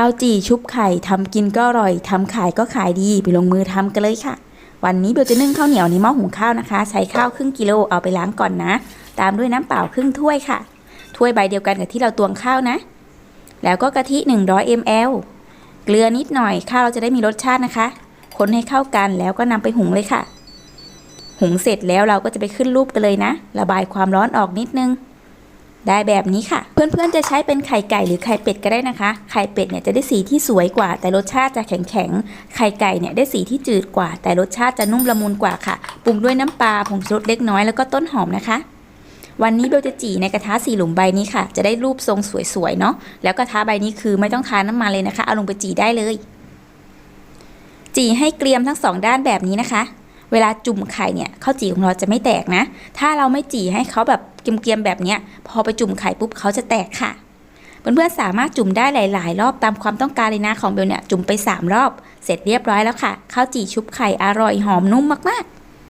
ข้าวจี่ชุบไข่ทำกินก็อร่อยทำขายก็ขายดีไปลงมือทำกันเลยค่ะ วันนี้เบลจะนึ่งข้าวเหนียวในหม้อหุงข้าวนะคะ ใช้ข้าวครึ่งกิโลเอาไปล้างก่อนนะ ตามด้วยน้ำเปล่าครึ่งถ้วยค่ะ ถ้วยใบเดียวกันกับที่เราตวงข้าวนะ แล้วก็กะทิ 100 ml เกลือนิดหน่อยข้าวเราจะได้มีรสชาตินะคะ คนให้เข้ากันแล้วก็นำไปหุงเลยค่ะ หุงเสร็จแล้วเราก็จะไปขึ้นรูปกันเลยนะ ระบายความร้อนออกนิดนึง ได้แบบนี้ค่ะ เพื่อนๆจะใช้เป็นไข่ไก่หรือไข่เป็ดก็ได้นะคะ ไข่เป็ดเนี่ยจะได้สีที่สวยกว่า แต่รสชาติจะแข็งๆ ไข่ไก่เนี่ยได้สีที่จืดกว่า แต่รสชาติจะนุ่มละมุนกว่าค่ะ ปรุงด้วยน้ำปลาผงชูรสเล็กน้อยแล้วก็ต้นหอมนะคะ วันนี้เบลจะจี่ในกระทะสี่หลุมใบนี้ค่ะ จะได้รูปทรงสวยๆเนาะ แล้วกระทะใบนี้คือไม่ต้องทาน้ำมันเลยนะคะ เอาลงไปจี่ได้เลย จี่ให้เกรียมทั้งสองด้านแบบนี้นะคะ เวลาจุ่มไข่เนี่ยข้าวจี่ของเราจะไม่แตกนะ ถ้าเราไม่จี่ให้เขาแบบเกรียมๆแบบเนี้ย พอไปจุ่มไข่ปุ๊บเขาจะแตกค่ะ เพื่อนๆสามารถจุ่มได้หลาย ๆ รอบตามความต้องการเลยนะของเบลเนี่ยจุ่มไป 3 รอบ เสร็จเรียบร้อยแล้วค่ะข้าวจี่ชุบไข่อร่อยหอมนุ่มมากๆ